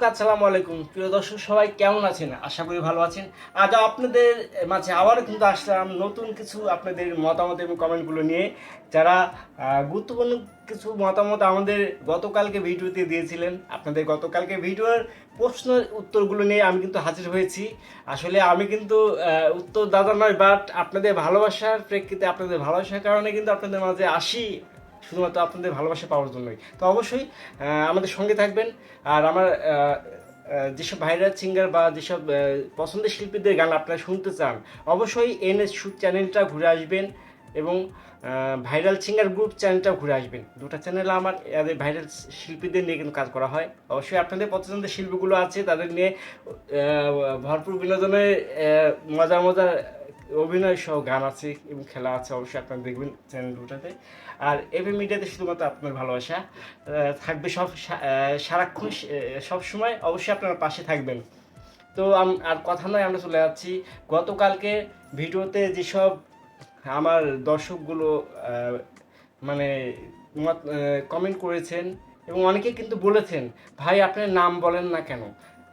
দর্শক, আসসালামু আলাইকুম। প্রিয় দর্শক, সবাই কেমন আছেন? আশা করি ভালো আছেন। আজ আপনাদের মাঝে আবারও কিন্তু আসলাম নতুন কিছু আপনাদের মতামত এবং কমেন্টগুলো নিয়ে। যারা গুরুত্বপূর্ণ কিছু মতামত আমাদের গতকালকে ভিডিওতে দিয়েছিলেন, আপনাদের গতকালকে ভিডিওর প্রশ্ন উত্তরগুলো নিয়ে আমি কিন্তু হাজির হয়েছি। আসলে আমি কিন্তু উত্তর দাদা নয় বাট আপনাদের ভালোবাসার প্রেক্ষিতে, আপনাদের ভালোবাসার কারণে কিন্তু আপনাদের মাঝে আসি শুধুমাত্র আপনাদের ভালোবাসা পাওয়ার জন্যই। তো অবশ্যই আমাদের সঙ্গে থাকবেন। আর আমার যেসব ভাইরাল সিঙ্গার বা যেসব পছন্দের শিল্পীদের গান আপনারা শুনতে চান, অবশ্যই এন এস শুট চ্যানেলটা ঘুরে আসবেন এবং ভাইরাল সিঙ্গার গ্রুপ চ্যানেলটাও ঘুরে আসবেন। দুটো চ্যানেল আমার, এদের ভাইরাল শিল্পীদের নিয়ে কিন্তু কাজ করা হয়। অবশ্যই আপনাদের পছন্দের শিল্পীগুলো আছে, তাদের নিয়ে ভরপুর বিনোদনের মজার মজার অভিনয় সহ গান আছে এবং খেলা আছে, অবশ্যই আপনারা দেখবেন চ্যানেল দুটাতে। আর এভি মিডিয়াতে শুধুমাত্র আপনার ভালোবাসা থাকবে সব সারাক্ষণ সব সময় অবশ্যই আপনার পাশে থাকবেন। তো আর কথা নয়, আমরা চলে যাচ্ছি। গতকালকে ভিডিওতে যেসব আমার দর্শকগুলো মানে কমেন্ট করেছেন এবং অনেকে কিন্তু বলেছেন, ভাই, আপনার নাম বলেন না কেন?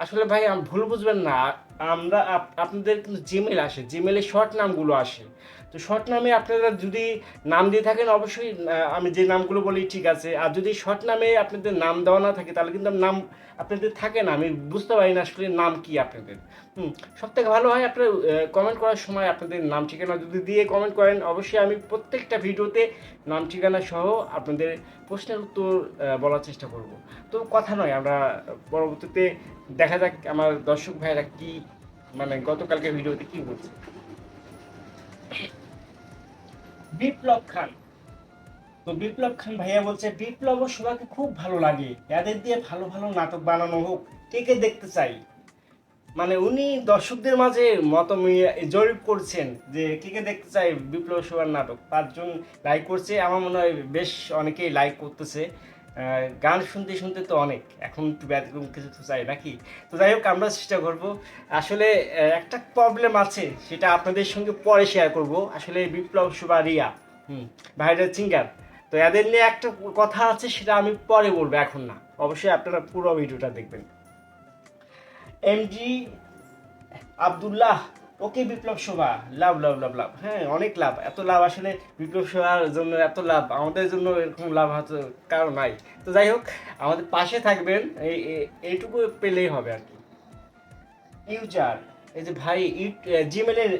আসলে ভাই ভুল বুঝবেন না। আমরা আপনাদের কিন্তু জিমেল আসে জিমেলে শর্ট নামগুলো আসে। তো শর্ট নামে আপনারা যদি নাম দিয়ে থাকেন, অবশ্যই আমি যে নামগুলো বলি, ঠিক আছে। আর যদি শর্ট নামে আপনাদের নাম দেওয়া না থাকে, তাহলে কিন্তু নাম আপনাদের থাকে না। আমি বুঝতে পারি না আসলে নাম কি আপনাদের। হুম সব থেকে ভালো হয় আপনার কমেন্ট করার সময় আপনাদের নাম ঠিকানা যদি দিয়ে কমেন্ট করেন, অবশ্যই আমি প্রত্যেকটা ভিডিওতে নাম ঠিকানা সহ আপনাদের প্রশ্নের উত্তর বলার চেষ্টা করব। তো কথা নয়, আমরা পরবর্তীতে দেখা যাক আমার দর্শক ভাইরা কি মানে গতকালকে ভিডিওতে কি বলছে। বিপ্লব খান। তো বিপ্লব খান ভাইয়া বলছে, বিপ্লব ও খুব ভালো লাগে। এদের দিয়ে ভালো ভালো নাটক বানানো হোক কে কে দেখতে চাই? মানে উনি দর্শকদের মাঝে মত জরিপ করছেন যে কে কে দেখতে চাই বিপ্লব শোভার নাটক? পাঁচজন লাইক করছে। আমার মনে হয় বেশ অনেকেই লাইক করতেছে। গান শুনতে শুনতে তো অনেক। এখন একটু ব্যতিক্রম কিছু তো চাই নাকি? তো যাই হোক আমরা চেষ্টা করব। আসলে একটা প্রবলেম আছে, সেটা আপনাদের সঙ্গে পরে শেয়ার করব। আসলে বিপ্লব শোভা রিয়া, হুম, ভাইরাল সিঙ্গার তো এদের নিয়ে একটা কথা আছে, সেটা আমি পরে বলব, এখন না। অবশ্যই আপনারা পুরো ভিডিওটা দেখবেন। MG Abdullah okay Biplob Shobha, love love love love. হ্যাঁ অনেক লাভ। এত লাভ আসলে বিপ্লব শোভার জন্য এত লাভ, আমাদের জন্য এরকম লাভ হয়তো কারও নাই। তো যাই হোক, আমাদের পাশে থাকবেন, এই এই- এইটুকু পেলেই হবে আর কি। ইউজার, এই যে ভাই জিমেলের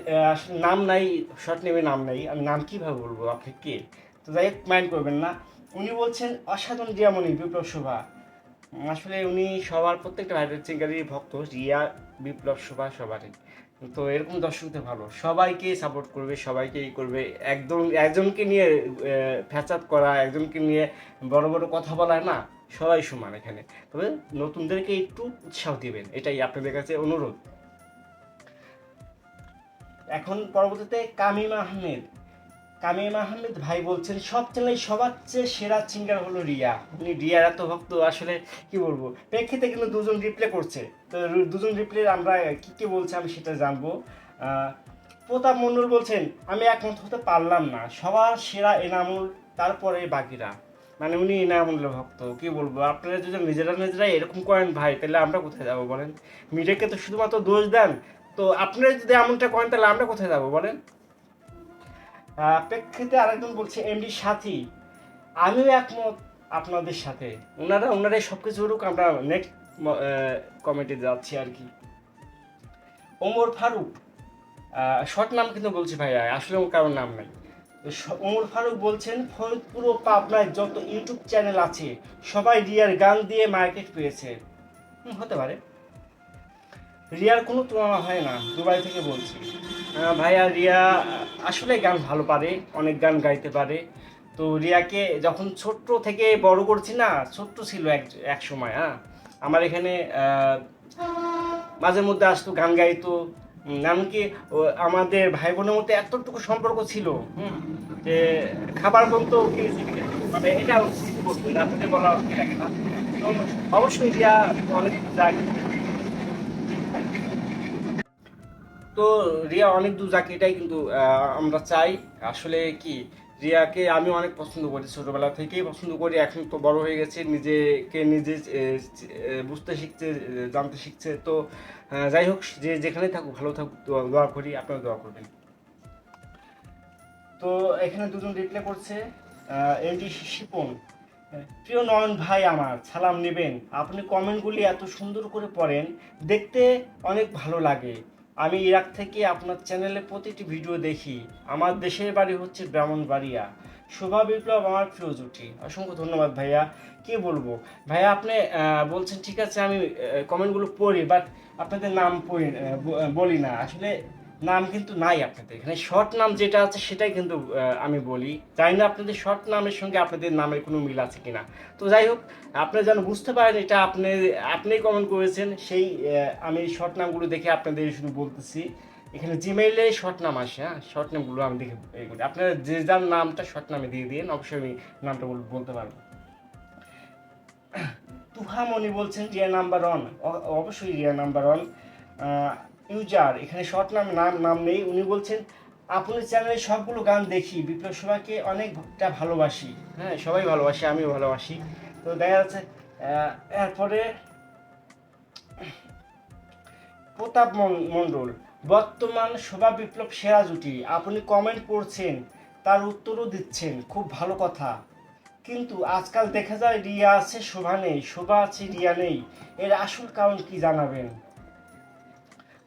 নাম নাই শর্ট নেমে নাম নাই, আমি নাম কীভাবে বলব আপনি কে? তো যাই হোক মাইন্ড করবেন না। উনি বলছেন, অসাধারণ রিয়ামণি বিপ্লব শোভা। আসলে উনি সবার প্রত্যেকটা ভাইরাল সিঙ্গারই ভক্ত রিয়া বিপ্লব শোভা সবারই। তো এরকম দর্শকদের ভালো। সবাইকে সাপোর্ট করবে, সবাইকে ই করবে। একদম, একজনকে নিয়ে ফ্যাচাত করা, একজনকে নিয়ে বড় বড় কথা বলা না, সবাই সমান এখানে। তবে নতুনদেরকে একটু উৎসাহ দিবেন, এটাই আপনাদের কাছে অনুরোধ। এখন পরবর্তীতে কামিম আহমেদ। কামিম আহমেদ ভাই বলছেন, সব চ্যানেলে সবার চেয়ে সেরা সিঙ্গার হলো রিয়া। উনি রিয়ার এত ভক্ত, আসলে কি বলব? প্রেক্ষিতে কিন্তু দুজন রিপ্লে করছে। তো দুজন রিপ্লে আমরা কি কি বলছে আমি সেটা জানব। প্রতাপ মন্ডল বলছেন, আমি একমত হতে পারলাম না। সবার সেরা এনামুল, তারপরে বাকিরা মানে উনি এনামুলের ভক্ত, কি বলব? আপনারা যদি নিজেরা নিজেরা এরকম করেন ভাই, তাহলে আমরা কোথায় যাব বলেন? মিডিয়াকে তো শুধুমাত্র দোষ দেন। তো আপনারা যদি এমনটা করেন, তাহলে আমরা কোথায় যাব বলেন? প্রেক্ষিতে আরেকজন বলছে এমডি সাথী, আমিও একমত আপনাদের সাথে। ওনারা, ওনারাই সব কিছু করুক, আমরা নেক্সট কমেন্টে যাচ্ছি আর কি। ওমর ফারুক শর্ট নাম কিন্তু বলছি ভাইয়া আসলে কারোর নাম নাই। ওমর ফারুক বলছেন, ফরিদপুর ও পাবনায় যত ইউটিউব চ্যানেল আছে, সবাই রিয়ার গান দিয়ে মার্কেট পেয়েছে। হতে পারে। রিয়ার কোনো তুলনা হয় না, দুবাই থেকে বলছি। ভাইয়া, রিয়া আসলে গান ভালো পারে, অনেক গান গাইতে পারে। তো রিয়াকে যখন ছোট্ট থেকে বড় করছি না, ছোট্ট ছিল এক এক সময় হ্যাঁ? আমার এখানে মাঝে মধ্যে আসতো, গান গাইতো। এমনকি আমাদের ভাই বোনের মধ্যে এতটুকু সম্পর্ক ছিল যে খাবার পর্যন্ত মানে এটা বলা অবশ্যই রিয়া অনেক তো রিয়া অনেক দূর যাক, এটাই কিন্তু আমরা চাই। আসলে কি, রিয়াকে আমি অনেক পছন্দ করি ছোটবেলা থেকেই পছন্দ করি, এখন তো বড় হয়ে গেছে, নিজেকে নিজে বুঝতে শিখছে জানতে শিখছে। তো যাই হোক, যে যেখানে থাকুক, ভালো থাকুক, দোয়া- করি, আপনারা দোয়া করবেন। তো, এখানে দুজন রিপ্লাই করছে এমডি শিপন। প্রিয় নয়ন ভাই আমার, সালাম নেবেন। আপনি কমেন্টগুলি এত সুন্দর করে পড়েন, দেখতে অনেক ভালো লাগে। আমি ইরাক থেকে আপনার চ্যানেলে প্রতিটি ভিডিও দেখি। আমার দেশের বাড়ি হচ্ছে ব্রাহ্মণবাড়িয়া। শোভা বিপ্লব আমার প্রিয় জুটি। অসংখ্য ধন্যবাদ ভাইয়া। কি বলব? ভাইয়া আপনি বলছেন, ঠিক আছে, আমি কমেন্টগুলো পড়ি বাট আপনাদের নাম পড়ি বলি না। আসলে নাম কিন্তু নাই আপনাদের এখানে। শর্ট নাম যেটা আছে সেটাই কিন্তু আমি বলি। জানি না আপনাদের শর্ট নামের সঙ্গে আপনাদের নামের কোনো মিল আছে কিনা। তো যাই হোক, আপনারা যেন বুঝতে পারেন এটা আপনি আপনি কমেন্ট করেছেন, সেই আমি শর্ট নামগুলো দেখে আপনাদের শুধু বলতেছি। এখানে জিমেইলে শর্ট নাম আসে হ্যাঁ? শর্ট নামগুলো আমি দেখে করি। আপনারা যে যার নামটা শর্ট নামে দিয়ে দিন অবশ্যই আমি নামটা বল- বলতে পারব। তুহামণি বলছেন, রিয়া নাম্বার ওয়ান অবশ্যই রিয়া নাম্বার ওয়ান ইউজার, এখানে শর্ট নাম নাম নাম নেই, উনি বলছেন, আপনার চ্যানেলে সবগুলো গান দেখি, বিপ্লব সবাইকে অনেকটা ভালোবাসি। হ্যাঁ সবাই ভালোবাসি, আমিও ভালোবাসি। তো দেখা যাচ্ছে এরপরে প্রতাপ মণ্ডল, বর্তমান শোভা বিপ্লব সেরা জুটি, আপনি কমেন্ট করছেন, তার উত্তরও দিচ্ছেন, খুব ভালো কথা। কিন্তু আজকাল দেখা যায়, রিয়া আছে শোভা নেই, শোভা আছে রিয়া নেই, এর আসল কারণ কি জানাবেন?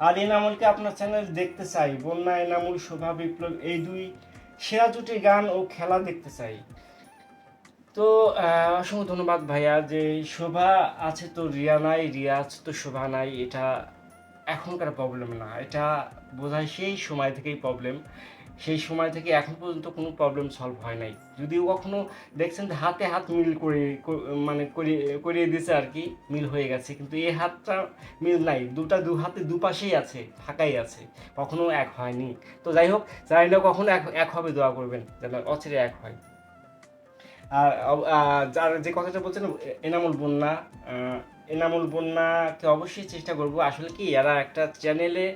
আর এনামুলকে আপনার চ্যানেল দেখতে চাই বন্যা এনামুল শোভা, বিপ্লব, এই দুই সেরা জুটির গান ও খেলা দেখতে চাই। তো অসংখ্য ধন্যবাদ ভাইয়া যে শোভা আছে তো রিয়া নাই, রিয়া আছে তো শোভা নাই, এটা এখনকার প্রবলেম না, এটা বোধহয় সেই সময় থেকেই প্রবলেম সেই সময় থেকে এখন পর্যন্ত কোনো প্রবলেম সলভ হয় নাই। যদিও কখনো দেখছেন যে হাতে হাত মিল করে মানে করিয়ে দিয়েছে আর কি, মিল হয়ে গেছে। কিন্তু এই হাতটা মিল নাই। দুটা দু হাতে দুপাশেই আছে, ফাঁকাই আছে। কখনো এক হয়নি। তো যাই হোক জানি না কখনো এক এক হবে দোয়া করবেন, যেন অচিরে এক হয়। আর যার যে কথাটা বলছেন, এনামুল বন্যা এনামুল বন্যাকে অবশ্যই চেষ্টা করব। আসলে কি, এরা একটা চ্যানেলে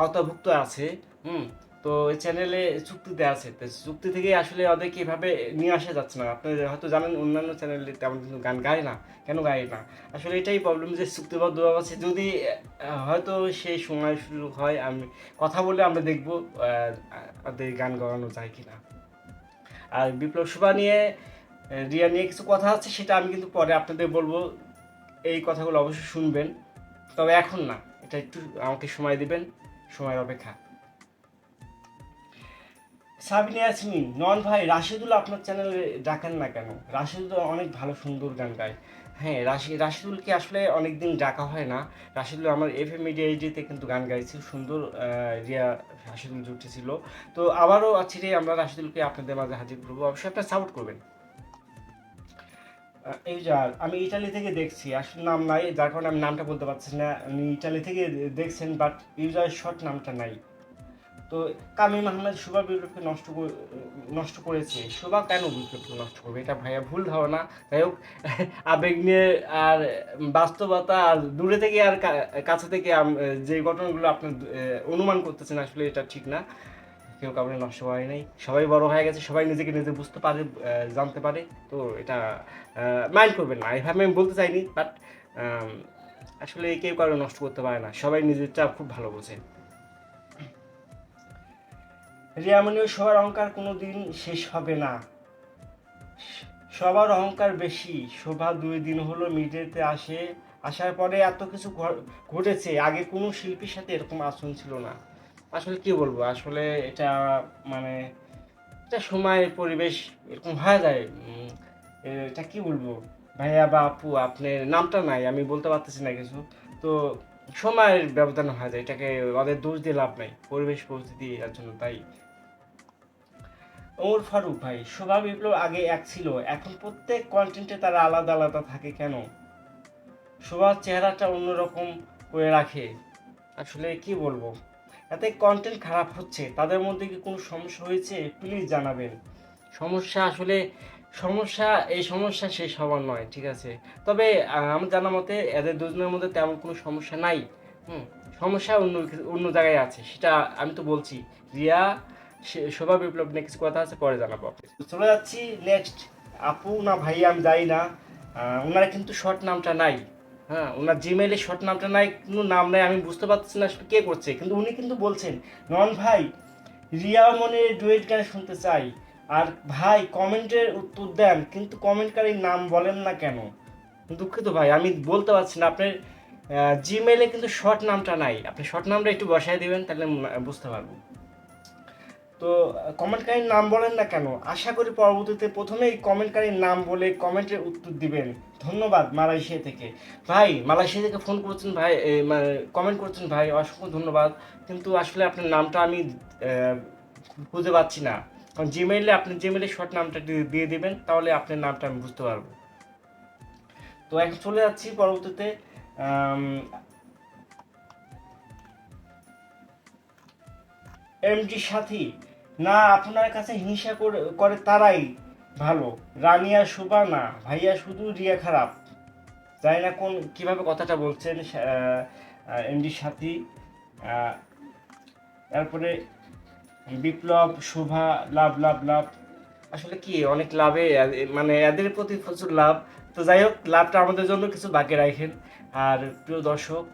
আওতাভুক্ত আছে, হুম? তো এই চ্যানেলে চুক্তিতে আছে। তো চুক্তি থেকে আসলে ওদেরকে এভাবে নিয়ে আসা যাচ্ছে না। আপনি হয়তো জানেন, অন্যান্য চ্যানেলে তেমন কিন্তু গান গায় না। কেন গায় না? আসলে এটাই প্রবলেম যে চুক্তিবদ্ধ আছে যদি হয়তো সেই সময় সুযোগ হয়, আমি কথা বলে আমরা দেখব ওদের গান গাওয়ানো যায় কিনা। আর বিপ্লব সুভা নিয়ে রিয়া নিয়ে কিছু কথা আছে, সেটা আমি কিন্তু পরে আপনাদের বলব। এই কথাগুলো অবশ্যই শুনবেন। তবে এখন না, এটা একটু আমাকে সময় দিবেন, সময়ের অপেক্ষা। সাবিনা ইয়াসমিন নন ভাই, রাশিদুল আপনার চ্যানেলে ডাকেন না কেন? রাশিদুল অনেক ভালো সুন্দর গান গায়। হ্যাঁ রাশি, রাশিদুলকে আসলে অনেক দিন ডাকা হয় না। রাশিদুল আমার এফ এম মিডিয়া এইডিতে কিন্তু গান গাইছে, সুন্দর রিয়া রাশিদুল জুটি ছিল। তো আবারও আছি রে, আমরা রাশিদুলকে আপনাদের মাঝে হাজির করব। অবশ্যই আপনারা সাপোর্ট করবেন। এই যার আমি ইটালি থেকে দেখছি, আসলে নাম নাই, যার কারণে আমি নামটা বলতে পারছি না। আমি ইটালি থেকে দেখছেন বাট ইউজারের শর্ট নামটা নাই। তো কামিম আহমেদ শোভা বিপ্লবকে নষ্ট নষ্ট করেছে। শোভা কেন বিপ্লবকে নষ্ট করবে? এটা ভাইয়া ভুল ধারণা। যাই হোক, আবেগ নিয়ে আর বাস্তবতা আর দূরে থেকে আর কাছে থেকে যে ঘটনাগুলো আপনি অনুমান করতেছেন আসলে এটা ঠিক না। কেউ কাউকে নষ্ট করে নাই। সবাই বড় হয়ে গেছে, সবাই নিজেকে নিজে বুঝতে পারে জানতে পারে। তো এটা মাইন্ড করবেন না। এভাবে আমি বলতে চাইনি, বাট আসলে কেউ কারও নষ্ট করতে পারে না। সবাই নিজেরটা খুব ভালো বোঝে। রিয়ামণীয় সবার অহংকার কোনো দিন শেষ হবে না। সবার অহংকার বেশি। শোভা দুই দিন হলো মিডিয়াতে আসে। আসার পরে এত কিছু ঘটেছে। আগে কোনো শিল্পীর সাথে এরকম আচরণ ছিল না। আসলে কি বলব? আসলে এটা মানে এটা সময় পরিবেশ এরকম হয়ে যায়। এটা কি বলব? ভাইয়া বা আপু, আপনার নামটা নাই, আমি বলতে পারতেছি না কিছু। তো সময়ের ব্যবধান হয়ে যায় এটাকে ওদের দোষ দিয়ে লাভ নাই, পরিবেশ পরিস্থিতি এর জন্য তাই। ওমর ফারুক ভাই, শোভা বিপ্লব আগে এক ছিল, এখন প্রত্যেক কন্টেন্টে তারা আলাদা আলাদা থাকে কেন? শোভার চেহারাটা অন্যরকম করে রাখে, আসলে কি বলব? এতে কন্টেন্ট খারাপ হচ্ছে, তাদের মধ্যে কি কোনো সমস্যা হয়েছে? প্লিজ জানাবেন। সমস্যা আসলে সমস্যা, এই সমস্যা শেষ হওয়ার নয়, ঠিক আছে? তবে আমার জানা মতে এদের দুজনের মধ্যে তেমন কোনো সমস্যা নাই। হুম, সমস্যা অন্য অন্য জায়গায় আছে, সেটা আমি তো বলছি। রিয়া শোভা, বিপ্লব নিয়ে কিছু কথা আছে, পরে জানাব। চলে যাচ্ছি নেক্সট আপু না ভাই আমি যাই না। ওনারা কিন্তু শর্ট নামটা নাই। হ্যাঁ ওনার জিমেইলে শর্ট নামটা নাই, কোনো নাম নাই, আমি বুঝতে পারছি না কে করছে। কিন্তু উনি কিন্তু বলছেন নন ভাই, রিয়া মনে ডুয়েট গান শুনতে চাই। আর ভাই, কমেন্টের উত্তর দেন, কিন্তু কমেন্টকারীর নাম বলেন না কেন? দুঃখিত ভাই, আমি বলতে পারছি না। আপনার জিমেইলে কিন্তু শর্ট নামটা নাই। আপনি শর্ট নামটা একটু বসাই দিবেন, তাহলে বুঝতে পারব। তো, কমেন্টকারীর নাম বলেন না কেন? আশা করি পরবর্তীতে প্রথমেই কমেন্টকারীর নাম বলে কমেন্টের উত্তর দিবেন। ধন্যবাদ মালয়েশিয়া থেকে। ভাই, মালয়েশিয়া থেকে ফোন করছেন ভাই কমেন্ট করছেন ভাই, অসংখ্য ধন্যবাদ। কিন্তু আসলে আপনার নামটা আমি খুঁজে পাচ্ছি না। কারণ জিমেইলে আপনি জিমেইলে শর্ট নামটা দিয়ে- দিবেন, তাহলে আপনার নামটা আমি বুঝতে পারব। তো এখন চলে যাচ্ছি পরবর্তীতে এমডি সাথী। না, আপনার কাছে হিংসা করে তারাই ভালো। রানিয়া শোভা না ভাইয়া শুধু রিয়া খারাপ। জানি না কোন কীভাবে কথাটা বলছেন এমডি সাথী। তারপরে বিপ্লব, শোভা, লাভ লাভ লাভ। আসলে কি, অনেক লাভে মানে এদের প্রতি প্রচুর লাভ। তো যাই হোক, লাভটা আমাদের জন্য কিছু বাকি রাখেন। আর প্রিয় দর্শক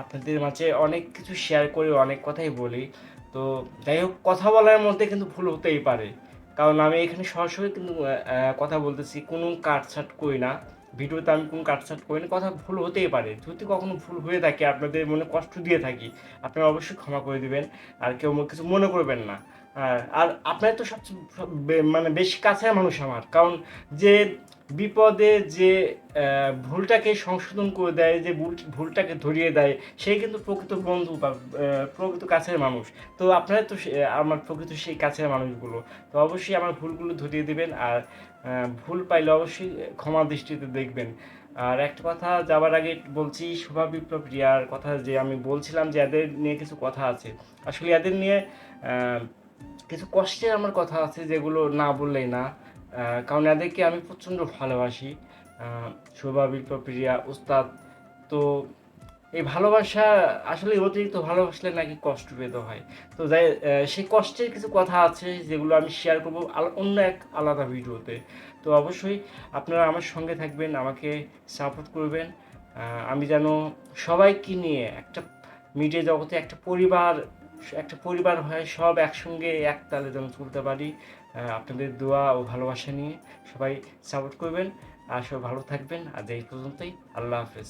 আপনাদের মাঝে অনেক কিছু শেয়ার করি, অনেক কথাই বলি। তো যাই হোক, কথা বলার মধ্যে কিন্তু ভুল হতেই পারে। কারণ আমি এখানে সরাসরি কিন্তু কথা বলতেছি, কোনো কাটছাট করি না। ভিডিওতে আমি কোনো কাটছাট করি না কথা ভুল হতেই পারে। যদি কখনো ভুল হয়ে থাকে, আপনাদের মনে কষ্ট দিয়ে থাকি, আপনারা অবশ্যই ক্ষমা করে দিবেন, আর কেউ কিছু মনে করবেন না। আর আপনার তো সবচেয়ে মানে বেশি কাছের মানুষ আমার। কারণ যে বিপদে যে ভুলটাকে সংশোধন করে দেয়, যে ভুল- ভুলটাকে ধরিয়ে দেয় সেই কিন্তু প্রকৃত বন্ধু বা প্রকৃত কাছের মানুষ। তো আপনারা তো আমার প্রকৃত সেই কাছের মানুষগুলো। তো অবশ্যই আমার ভুলগুলো ধরিয়ে দিবেন, আর ভুল পাইলে অবশ্যই ক্ষমা দৃষ্টিতে দেখবেন। আর একটা কথা যাবার আগে বলছি, শোভা বিপ্লব রিয়ার কথা যে আমি বলছিলাম যে এদের নিয়ে কিছু কথা আছে। আসলে এদের নিয়ে কিছু কষ্টের আমার কথা আছে যেগুলো না বললেই না। কারণ এদেরকে আমি প্রচণ্ড ভালোবাসি। শোভা বিপ্লব রিয়া, উস্তাদ। তো এই ভালোবাসা আসলে অতিরিক্ত ভালোবাসলে নাকি কষ্ট পেতে হয়। তো যাই সেই কষ্টের কিছু কথা আছে যেগুলো আমি শেয়ার করব অন্য এক আলাদা ভিডিওতে। তো অবশ্যই আপনারা আমার সঙ্গে থাকবেন, আমাকে সাপোর্ট করবেন। আমি যেন সবাইকে নিয়ে একটা মিডিয়া জগতে একটা পরিবার একটা পরিবার হয় সব একসঙ্গে এক তালে যেন চলতে পারি। আপনাদের দোয়া ও ভালোবাসা নিয়ে সবাই সাপোর্ট করবেন। আর সবাই ভালো থাকবেন। আজ এই পর্যন্তই। আল্লাহ হাফেজ।